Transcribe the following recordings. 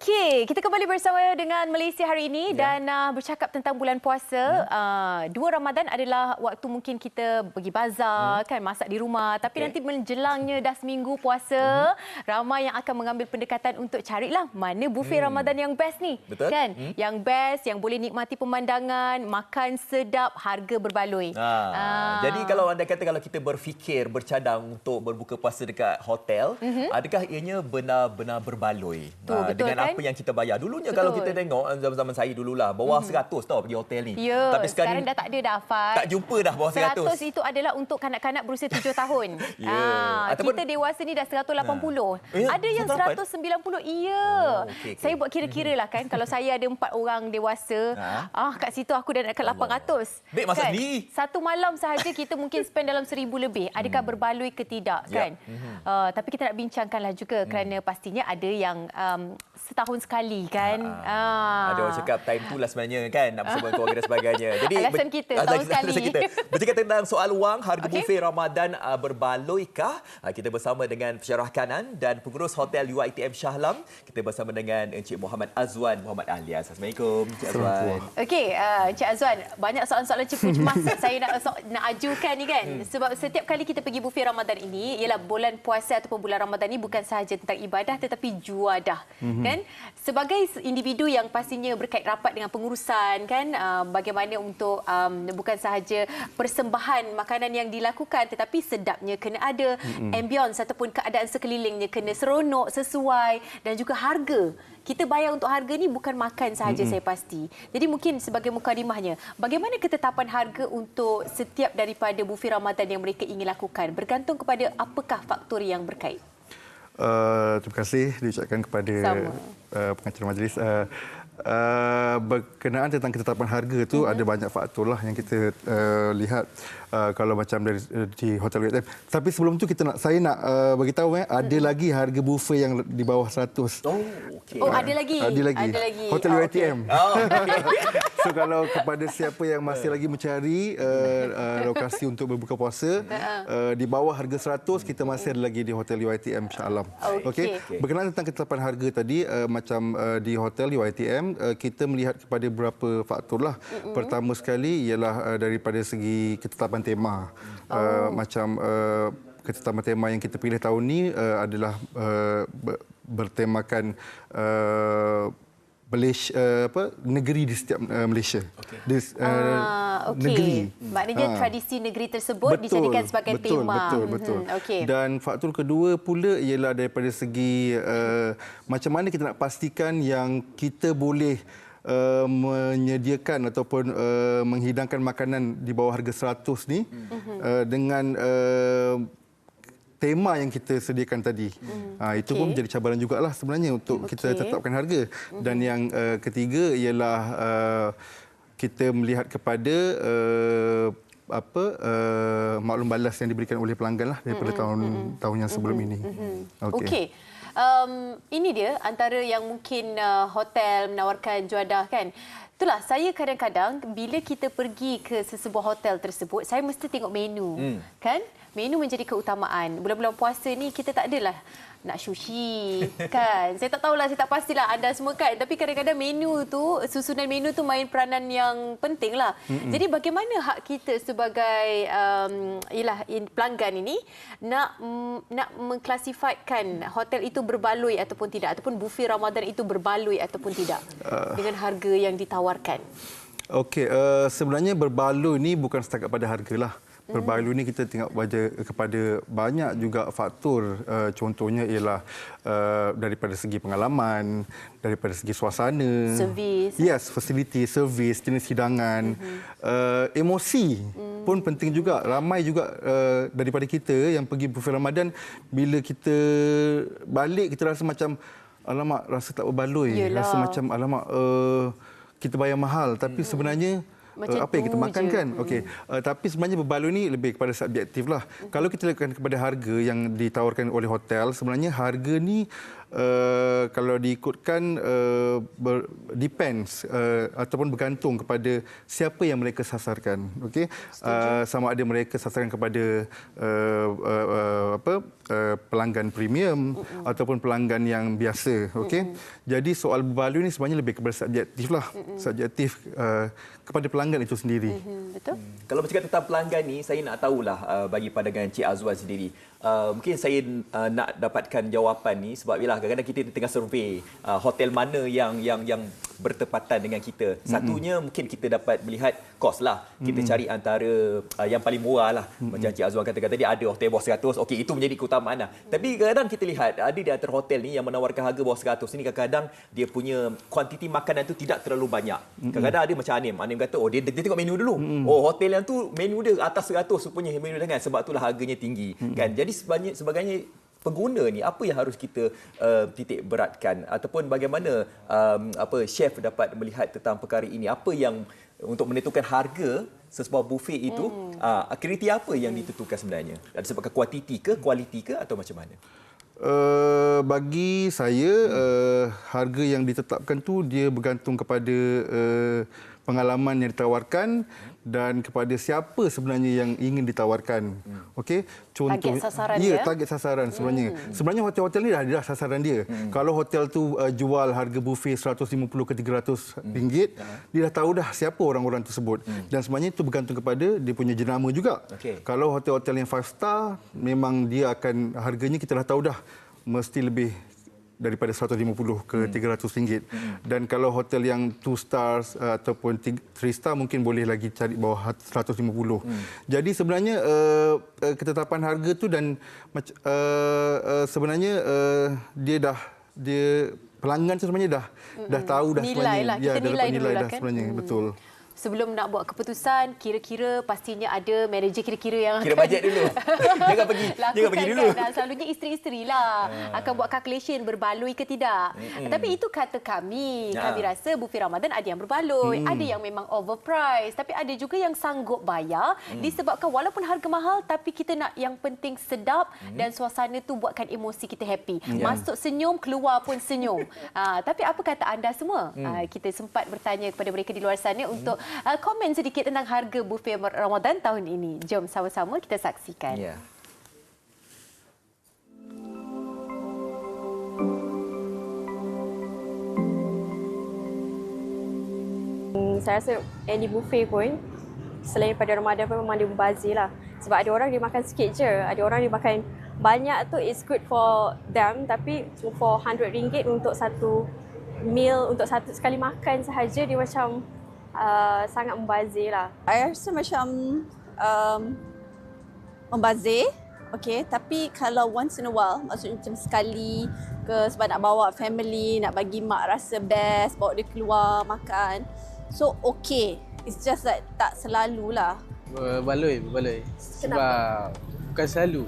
Okey, kita kembali bersama dengan Malaysia hari ini Ya. dan uh, bercakap tentang bulan puasa. Uh, dua Ramadan adalah waktu mungkin kita pergi bazar, kan masak di rumah. Tapi Okey. nanti menjelangnya dah seminggu puasa, ramai yang akan mengambil pendekatan untuk carilah mana buffet Ramadan yang best ni. Betul. Kan? Hmm. Yang best, yang boleh nikmati pemandangan, makan sedap, harga berbaloi. Ha, Ah. Jadi kalau anda kata kalau kita berfikir bercadang untuk berbuka puasa dekat hotel, mm-hmm. adakah ianya benar-benar berbaloi Tu, Ah, betul dengan kan? Apa yang kita bayar? Dulunya Betul. kalau kita tengok ah, zaman-zaman saya dululah bawah mm-hmm. 100 tau pergi hotel ni. Ya, Tapi sekarang, sekarang dah tak ada dah Afat. tak jumpa dah bawah 100. 100 itu adalah untuk kanak-kanak berusia 7 tahun. Ya. Ah, Ataupun- kita dewasa ni dah 180. Eh, ada yang 180? 190. Iya. Oh, okey, okey. Saya buat kira-kira lah kan kalau saya ada empat orang dewasa, Ha? ah kat situ aku dah nak ke 800. Baik, masak sendiri. Satu malam sahaja kita mungkin spend dalam seribu lebih. Adakah berbaloi ke tidak Ya. kan? Uh, tapi kita nak bincangkanlah juga kerana pastinya ada yang um, setahun sekali kan. Ah. Ada orang cakap time tu lah sebenarnya kan nak bersama keluarga dan sebagainya. Jadi Alasan kita, alasan- tahun sekali. alasan kita. Bercakap tentang soal wang, harga okay. buffet Ramadan uh, berbaloikah? Uh, kita bersama dengan pensyarah kanan dan pengurus hotel UiTM Shahlam. Kita bersama dengan Encik Muhammad Azwan Muhammad Alias. Assalamualaikum Encik Azwan. Okey, uh, Encik Azwan, banyak soalan-soalan cepu cemas saya nak so, nak ajukan ni kan. Hmm. Sebab setiap kali kita pergi buffet Ramadan ini, ialah bulan puasa ataupun bulan Ramadan ini bukan sahaja tentang ibadah tetapi juadah. Hmm. Kan? Sebagai individu yang pastinya berkait rapat dengan pengurusan kan, uh, bagaimana untuk um, bukan sahaja persembahan makanan yang dilakukan tetapi sedapnya kena ada, hmm. ambience ataupun keadaan sekelilingnya kena seronok, sesuai dan juga harga. Kita bayar untuk harga ni bukan makan sahaja mm-hmm. saya pasti. Jadi mungkin sebagai mukadimahnya, bagaimana ketetapan harga untuk setiap daripada buffet Ramadan yang mereka ingin lakukan bergantung kepada apakah faktor yang berkait. Uh, terima kasih diucapkan kepada Sama. uh, pengacara majlis. Uh, uh, berkenaan tentang ketetapan harga tu Mhm. ada banyak faktor lah yang kita uh, lihat uh, kalau macam dari uh, di hotel UiTM. Tapi sebelum tu kita nak saya nak uh, bagi tahu eh ada lagi harga buffet yang di bawah 100. Oh, okey. Oh, ada lagi. Ada lagi. Ada lagi. Hotel Oh, UiTM. Oh, so kalau kepada siapa yang masih lagi mencari uh, uh, lokasi untuk berbuka puasa uh, di bawah harga 100 kita masih ada lagi di hotel UiTM Shah Alam. Okey. Okey. Berkenaan tentang ketetapan harga tadi uh, macam uh, di hotel UiTM uh, kita melihat kepada beberapa faktor lah. Mm-hmm. Pertama sekali ialah uh, daripada segi ketetapan tema. Uh, macam uh, ketetapan tema yang kita pilih tahun ni uh, adalah uh, ber- bertemakan uh, Malaysia uh, apa negeri di setiap uh, Malaysia. Okay. Di, uh, Ah, okey. negeri. Maknanya Ah. tradisi negeri tersebut dijadikan sebagai betul, tema. Betul, Mhm, betul. Okey. Dan faktor kedua pula ialah daripada segi uh, macam mana kita nak pastikan yang kita boleh uh, menyediakan ataupun uh, menghidangkan makanan di bawah harga 100 ni Mhm. uh, dengan uh, tema yang kita sediakan tadi. Hmm. Ha, itu okay. pun menjadi cabaran jugalah sebenarnya untuk okay. kita tetapkan harga. Dan yang uh, ketiga ialah uh, kita melihat kepada uh, apa uh, maklum balas yang diberikan oleh pelanggan lah daripada tahun tahun yang sebelum ini. Okey. Okay. Um, ini dia antara yang mungkin uh, hotel menawarkan juadah kan. Itulah saya kadang-kadang bila kita pergi ke sesebuah hotel tersebut, saya mesti tengok menu. Hmm. Kan? Menu menjadi keutamaan. Bulan-bulan puasa ni kita tak adalah nak sushi kan. Saya tak tahulah, saya tak pastilah anda semua kan. Tapi kadang-kadang menu tu, susunan menu tu main peranan yang penting lah. Mm-hmm. Jadi bagaimana hak kita sebagai um, ialah in, pelanggan ini nak mm, nak mengklasifikkan hotel itu berbaloi ataupun tidak ataupun buffet Ramadan itu berbaloi ataupun tidak uh. dengan harga yang ditawarkan. Okey, uh, sebenarnya berbaloi ni bukan setakat pada harga lah. Berbaloi ni kita tengok pada kepada banyak juga faktor. Uh, contohnya ialah uh, daripada segi pengalaman, daripada segi suasana, Servis. Yes, facility, servis, jenis hidangan, mm-hmm. uh, emosi mm. pun penting juga. Ramai juga uh, daripada kita yang pergi buffet Ramadan bila kita balik kita rasa macam alamak rasa tak berbaloi, Yelah. rasa macam alamak uh, kita bayar mahal tapi mm. sebenarnya Macam uh, apa yang kita makan je. kan? Okey uh, tapi sebenarnya berbaloi ni lebih kepada subjektif lah. Kalau kita lihatkan kepada harga yang ditawarkan oleh hotel sebenarnya harga ni uh, kalau diikutkan uh, ber, depends uh, ataupun bergantung kepada siapa yang mereka sasarkan. Okey. Uh, sama ada mereka sasarkan kepada uh, uh, uh, apa uh, pelanggan premium uh-uh. ataupun pelanggan yang biasa. Okey. Uh-uh. Jadi soal berbaloi ni sebenarnya lebih kepada subjektif lah. Uh-uh. Subjektif uh, kepada pelanggan itu sendiri. Uh-huh. Betul. Hmm. Kalau bercakap tentang pelanggan ni, saya nak tahulah uh, bagi pandangan Cik Azwan sendiri. Uh, mungkin saya uh, nak dapatkan jawapan ni sebab bila kadang-kadang kita tengah survey uh, hotel mana yang yang yang bertepatan dengan kita. Satunya mm-hmm. mungkin kita dapat melihat kos lah. Kita mm-hmm. cari antara uh, yang paling murah lah. Mm-hmm. Macam Cik Azwan kata-kata tadi ada hotel bawah 100. Okey itu menjadi keutamaan lah. Tapi kadang-kadang kita lihat ada di antara hotel ni yang menawarkan harga bawah 100 ni kadang-kadang dia punya kuantiti makanan tu tidak terlalu banyak. Kadang-kadang ada macam Anim. Anim kata oh dia, dia tengok menu dulu. Mm-hmm. Oh hotel yang tu menu dia atas 100 rupanya menu dia kan. Sebab itulah harganya tinggi. Mm-hmm. Kan? Jadi sebanyak sebagainya pengguna ni apa yang harus kita uh, titik beratkan? Ataupun bagaimana um, apa chef dapat melihat tentang perkara ini? Apa yang untuk menentukan harga sesebuah buffet itu hmm. uh, kriteria apa yang ditentukan sebenarnya? Ada sebabkan kuantiti ke kualiti ke atau macam mana? Uh, bagi saya uh, harga yang ditetapkan tu dia bergantung kepada uh, pengalaman yang ditawarkan dan kepada siapa sebenarnya yang ingin ditawarkan. Hmm. Okey, contoh target sasaran ya, ya. target sasaran sebenarnya. Hmm. Sebenarnya hotel-hotel ni dah ada sasaran dia. Hmm. Kalau hotel tu uh, jual harga buffet 150 ke 300 hmm. ringgit, hmm. dia dah tahu dah siapa orang-orang tersebut. Hmm. Dan sebenarnya itu bergantung kepada dia punya jenama juga. Okay. Kalau hotel-hotel yang 5 star, memang dia akan harganya kita dah tahu dah mesti lebih daripada 150 ke hmm. 300 ringgit. Hmm. Dan kalau hotel yang 2 stars uh, ataupun 3 star mungkin boleh lagi cari bawah 150. Hmm. Jadi sebenarnya uh, uh, ketetapan harga tu dan uh, uh, sebenarnya uh, dia dah dia pelanggan sebenarnya dah hmm. dah tahu dah nilai sebenarnya lah. Kita ya nilai nilai dulu dah lah kan? sebenarnya hmm. betul sebelum nak buat keputusan kira-kira pastinya ada manager kira-kira yang kira akan bajet dulu jangan pergi jangan pergi dulu kan? selalunya isteri-isteri lah hmm. akan buat calculation berbaloi ke tidak hmm. tapi itu kata kami ya. kami rasa buffet Ramadan ada yang berbaloi hmm. ada yang memang overpriced tapi ada juga yang sanggup bayar hmm. disebabkan walaupun harga mahal tapi kita nak yang penting sedap hmm. dan suasana tu buatkan emosi kita happy hmm. masuk senyum keluar pun senyum ha, tapi apa kata anda semua hmm. ha, kita sempat bertanya kepada mereka di luar sana hmm. untuk uh, komen sedikit tentang harga buffet Ramadan tahun ini. Jom sama-sama kita saksikan. Yeah. Hmm, saya rasa any buffet pun selain pada Ramadan pun memang dia membazir lah. Sebab ada orang dia makan sikit je. Ada orang dia makan banyak tu is good for them tapi for RM100 untuk satu meal untuk satu sekali makan sahaja dia macam uh, sangat membazir lah. I rasa macam um, membazir, okay. Tapi kalau once in a while, maksudnya macam sekali ke sebab nak bawa family, nak bagi mak rasa best, bawa dia keluar makan. So okay, it's just that tak selalulah. Baloi, baloi. Sebab bukan selalu.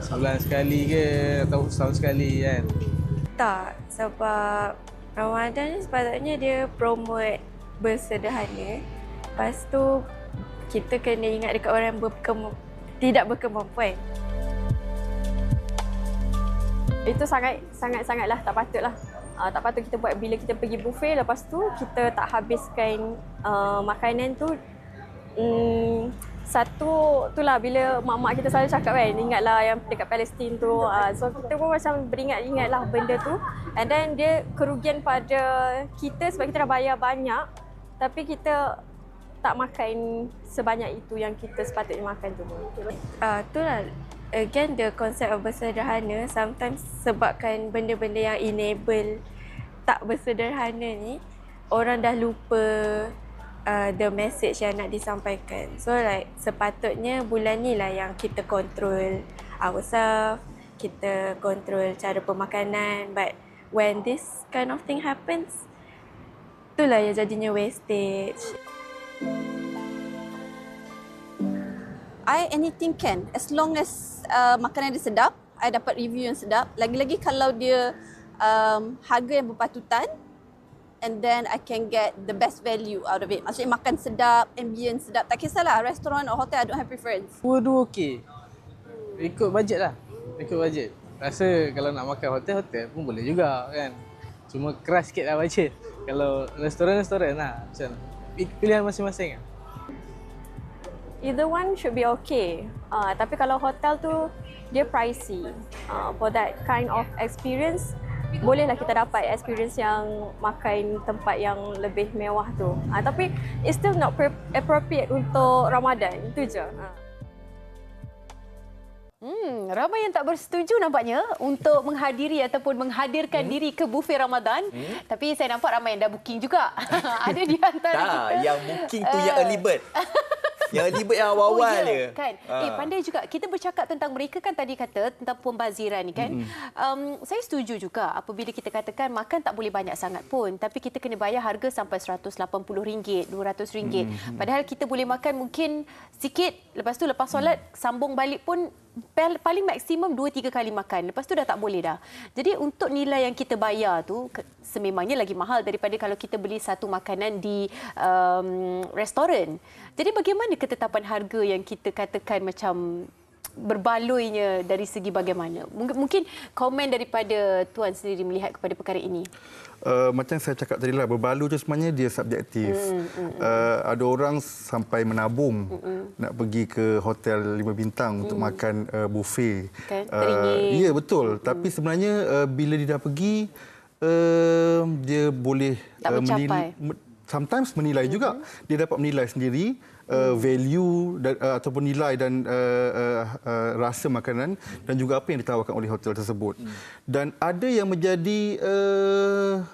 Sebulan sekali ke atau setahun sekali kan? Tak, sebab Ramadan ni sepatutnya dia promote bersederhana. Lepas tu kita kena ingat dekat orang yang berkem- tidak berkemampuan. Itu sangat sangat sangatlah tak patutlah. Uh, tak patut kita buat bila kita pergi buffet lepas tu kita tak habiskan uh, makanan tu um, satu itulah bila mak-mak kita selalu cakap kan ingatlah yang dekat Palestin tu uh, so kita pun macam beringat-ingatlah benda tu and then dia kerugian pada kita sebab kita dah bayar banyak tapi kita tak makan sebanyak itu yang kita sepatutnya makan tu. Uh, itulah again the concept of bersederhana sometimes sebabkan benda-benda yang enable tak bersederhana ni orang dah lupa uh, the message yang nak disampaikan. So like sepatutnya bulan ni lah yang kita control ourselves, kita control cara pemakanan but when this kind of thing happens itulah yang jadinya wastage. I anything can as long as uh, makanan dia sedap, I dapat review yang sedap. Lagi-lagi kalau dia um, harga yang berpatutan and then I can get the best value out of it. Maksudnya makan sedap, ambience sedap. Tak kisahlah restoran or hotel, I don't have preference. Dua-dua okey. Ikut bajet lah. Ikut bajet. rasa kalau nak makan hotel-hotel pun boleh juga kan. Cuma keras sikit lah bajet. Kalau restoran-restoran lah. Macam pilihan masing-masing lah. Either one should be okay. Uh, tapi kalau hotel tu dia pricey. Uh, for that kind of experience, bolehlah kita dapat experience yang makan tempat yang lebih mewah tu. Uh, tapi it's still not appropriate untuk Ramadan. Itu je. Uh. Hmm, ramai yang tak bersetuju nampaknya untuk menghadiri ataupun menghadirkan hmm. diri ke buffet Ramadan. Hmm. Tapi saya nampak ramai yang dah booking juga. Ada di antara Tak, kita. yang booking tu yang early bird. yang early bird yang awal-awal oh, ya, je. Kan? Ha. Eh, pandai juga. Kita bercakap tentang mereka kan tadi kata tentang pembaziran ni kan. Mm-hmm. Um, saya setuju juga apabila kita katakan makan tak boleh banyak sangat pun. Tapi kita kena bayar harga sampai RM180, RM200. Mm-hmm. Padahal kita boleh makan mungkin sikit. Lepas tu lepas solat mm. sambung balik pun paling maksimum 2-3 kali makan. Lepas tu dah tak boleh dah. Jadi untuk nilai yang kita bayar tu sememangnya lagi mahal daripada kalau kita beli satu makanan di um, restoran. Jadi bagaimana ketetapan harga yang kita katakan macam berbaloinya dari segi bagaimana? Mungkin komen daripada Tuan sendiri melihat kepada perkara ini. Uh, macam saya cakap tadi lah, berbaloi tu sebenarnya dia subjektif. Mm, mm, uh, ada orang sampai menabung mm, mm. nak pergi ke hotel lima bintang mm. untuk makan uh, buffet. Kan, uh, ya, betul. Mm. Tapi sebenarnya uh, bila dia dah pergi, uh, dia boleh tak uh, menilai. Sometimes menilai mm-hmm. juga. Dia dapat menilai sendiri uh, value dan, uh, ataupun nilai dan uh, uh, uh, rasa makanan dan juga apa yang ditawarkan oleh hotel tersebut. Hmm. Dan ada yang menjadi uh,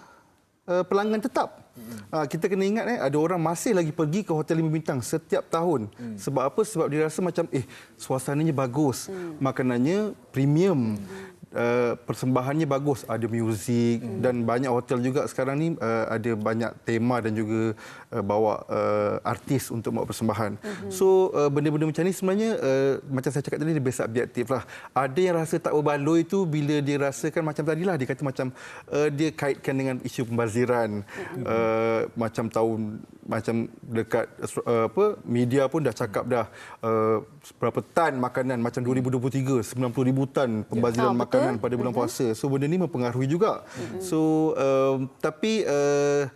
uh, pelanggan tetap. Hmm. Uh, kita kena ingat eh ada orang masih lagi pergi ke hotel lima bintang setiap tahun. Hmm. Sebab apa? Sebab dia rasa macam eh suasananya bagus, hmm. makanannya premium. Hmm uh, persembahannya bagus ada muzik hmm. dan banyak hotel juga sekarang ni uh, ada banyak tema dan juga uh, bawa uh, artis untuk buat persembahan hmm. so uh, benda-benda macam ni sebenarnya uh, macam saya cakap tadi lebih subjektif lah ada yang rasa tak berbaloi itu bila dia rasakan macam tadilah dia kata macam uh, dia kaitkan dengan isu pembaziran hmm. uh, macam tahun macam dekat uh, apa media pun dah cakap dah uh, berapa tan makanan macam 2023 90 ribu tan pembaziran ya. makanan makanan pada bulan uh-huh. puasa. So benda ni mempengaruhi juga. Uh-huh. So uh, tapi uh,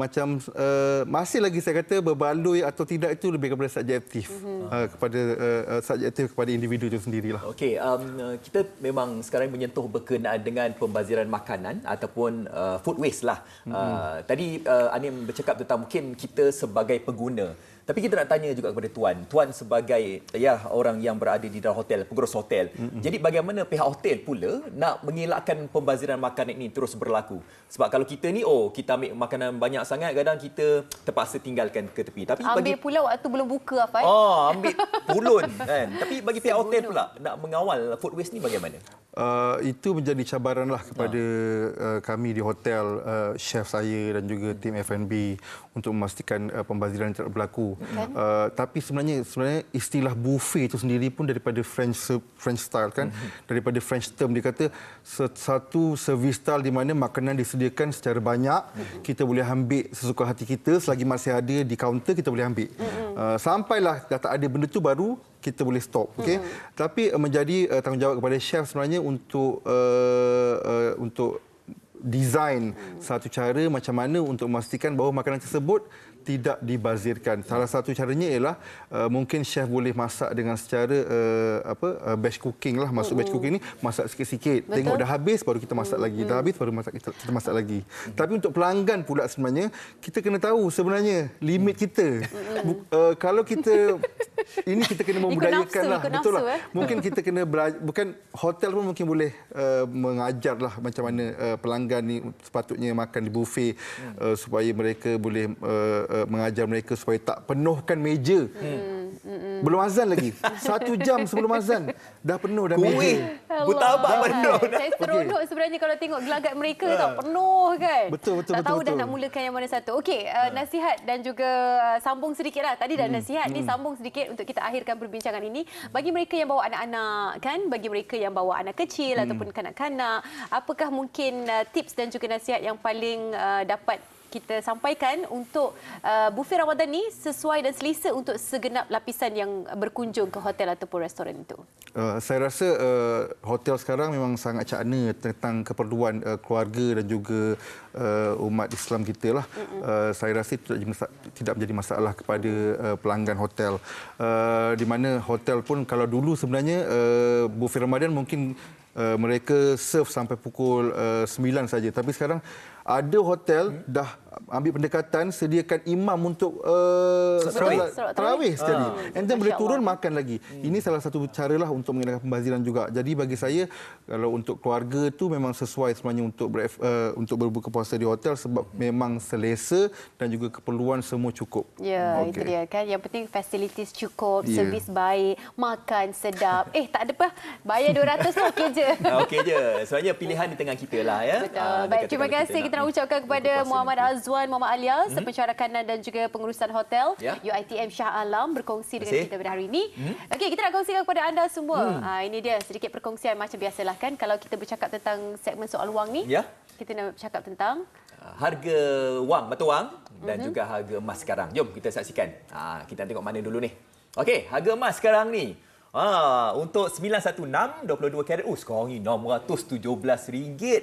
macam uh, masih lagi saya kata berbaloi atau tidak itu lebih kepada subjektif uh-huh. uh, kepada uh, subjektif kepada individu itu sendirilah. Okey, um, kita memang sekarang menyentuh berkenaan dengan pembaziran makanan ataupun uh, food waste lah. Uh-huh. Uh, tadi uh, Anim bercakap tentang mungkin kita sebagai pengguna tapi kita nak tanya juga kepada tuan. Tuan sebagai ya orang yang berada di dalam hotel, pengurus hotel. Mm-hmm. Jadi bagaimana pihak hotel pula nak mengelakkan pembaziran makanan ini terus berlaku? Sebab kalau kita ni oh kita ambil makanan banyak sangat kadang kita terpaksa tinggalkan ke tepi. Tapi ambil bagi pula waktu belum buka apa? Oh, ambil pulun kan. Tapi bagi pihak hotel pula nak mengawal food waste ni bagaimana? Uh, itu menjadi cabaranlah kepada uh, kami di hotel, uh, chef saya dan juga tim F&B untuk memastikan uh, pembaziran tidak berlaku. Okay. Uh, tapi sebenarnya sebenarnya istilah buffet itu sendiri pun daripada French French style kan, mm-hmm. daripada French term dia kata satu service style di mana makanan disediakan secara banyak, mm-hmm. kita boleh ambil sesuka hati kita selagi masih ada di kaunter kita boleh ambil. Mm-hmm. Uh, sampailah dah tak ada benda tu baru kita boleh stop okey hmm. tapi uh, menjadi uh, tanggungjawab kepada chef sebenarnya untuk uh, uh, untuk design hmm. satu cara macam mana untuk memastikan bahawa makanan tersebut tidak dibazirkan. Salah satu caranya ialah uh, mungkin chef boleh masak dengan secara uh, apa uh, batch cooking lah. Masuk batch cooking ni masak sikit-sikit. Tengok dah habis baru kita masak lagi. Dah habis baru masak kita, kita masak lagi. Tapi untuk pelanggan pula sebenarnya kita kena tahu sebenarnya limit kita. uh, kalau kita ini kita kena membudayakan lah betul lah. Eh? Mungkin kita kena bukan hotel pun mungkin boleh uh, mengajar lah macam mana uh, pelanggan ni sepatutnya makan di buffet uh, supaya mereka boleh uh, uh, mengajar mereka supaya tak penuhkan meja. Hmm. Hmm. Belum azan lagi. Satu jam sebelum azan dah penuh dah meja. Kuih. Butabak penuh. Saya seronok okay. sebenarnya kalau tengok gelagat mereka uh. tak penuh kan. Betul betul tak betul. tahu betul. dah nak mulakan yang mana satu. Okey, uh, nasihat dan juga uh, sambung sedikit lah. Tadi dah hmm. nasihat hmm. ni sambung sedikit untuk kita akhirkan perbincangan ini. Bagi mereka yang bawa anak-anak kan, bagi mereka yang bawa anak kecil hmm. ataupun kanak-kanak, apakah mungkin uh, tips dan juga nasihat yang paling uh, dapat kita sampaikan untuk uh, buffet Ramadan ni sesuai dan selesa untuk segenap lapisan yang berkunjung ke hotel ataupun restoran itu? Uh, saya rasa uh, hotel sekarang memang sangat cakna tentang keperluan uh, keluarga dan juga uh, umat Islam kita lah. Uh, saya rasa itu tidak, menjadi- tidak menjadi masalah kepada uh, pelanggan hotel. Uh, di mana hotel pun kalau dulu sebenarnya uh, buffet Ramadan mungkin uh, mereka serve sampai pukul uh, 9 saja tapi sekarang ada hotel dah ambil pendekatan sediakan imam untuk uh, Tarawih. tarawih sekali. And then boleh turun Allah. makan lagi. Ini salah satu cara lah untuk mengelakkan pembaziran juga. Jadi bagi saya kalau untuk keluarga tu memang sesuai sebenarnya untuk ber, uh, untuk berbuka puasa di hotel sebab memang selesa dan juga keperluan semua cukup. Ya, Okey. itu dia kan. Yang penting facilities cukup, Ya. servis baik, makan sedap. eh, tak ada apa. Bayar 200 tu okey je. Ah, Okey je. Sebenarnya pilihan di tengah kita lah ya. Betul. Ah, Baik, terima kasih kita nak ucapkan kepada Muhammad. Azwan, Muhammad Alias, mm-hmm. pensyarah kanan dan juga pengurusan hotel Ya. UiTM Shah Alam berkongsi dengan kita pada hari ini. Okey, kita nak kongsikan kepada anda semua. Ah, ini dia sedikit perkongsian macam biasalah kan kalau kita bercakap tentang segmen soal wang ni. Ya. Kita nak bercakap tentang Ah, harga wang, mata wang dan Mhm. juga harga emas sekarang. Jom kita saksikan. Ha, kita tengok mana dulu ni. Okey, harga emas sekarang ni. Ha, untuk 916 22 karat. Oh, sekarang ni RM617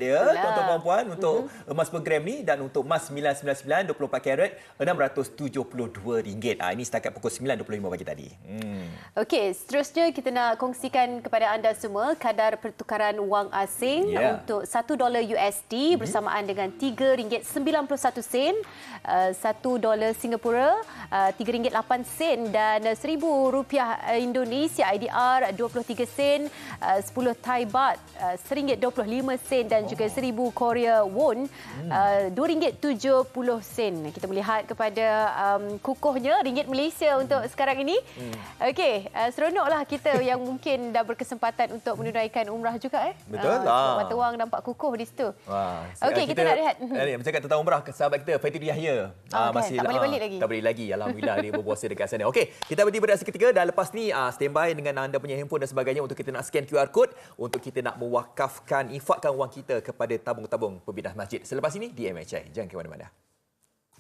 ya, Itulah. tuan-tuan puan-puan untuk Mhm. emas per gram ni dan untuk emas 999 24 karat RM672. Ah, ini setakat pukul 9.25 pagi tadi. Hmm. Okey, seterusnya kita nak kongsikan kepada anda semua kadar pertukaran wang asing Ya. untuk 1 dolar USD bersamaan dengan RM3.91 sen, uh, 1 dolar Singapura uh, RM3.8 sen dan uh, RM1,000 Indonesia IDR 23 sen, uh, 10 Thai baht uh, RM1.25 sen dan juga 1000 Korea won uh, RM2.70 sen. Kita melihat kepada um, kukuhnya ringgit Malaysia untuk sekarang ini. Okey, uh, seronoklah kita yang mungkin dah berkesempatan untuk menunaikan umrah juga eh. Betul Uh, lah. mata wang nampak kukuh di situ. Wah, Okey, kita, nak lihat. Eh, bercakap tentang umrah sahabat kita Fatul Yahya. Ah, kan? Tak balik-balik lagi. Tak balik lagi. Alhamdulillah dia berpuasa dekat sana. Okey, kita berhenti pada seketika dan lepas ni ah, standby dengan anda punya handphone dan sebagainya untuk kita nak scan QR code untuk kita nak mewakafkan infakkan wang kita kepada tabung-tabung pembinaan masjid. Selepas ini di MHI. Jangan ke mana-mana.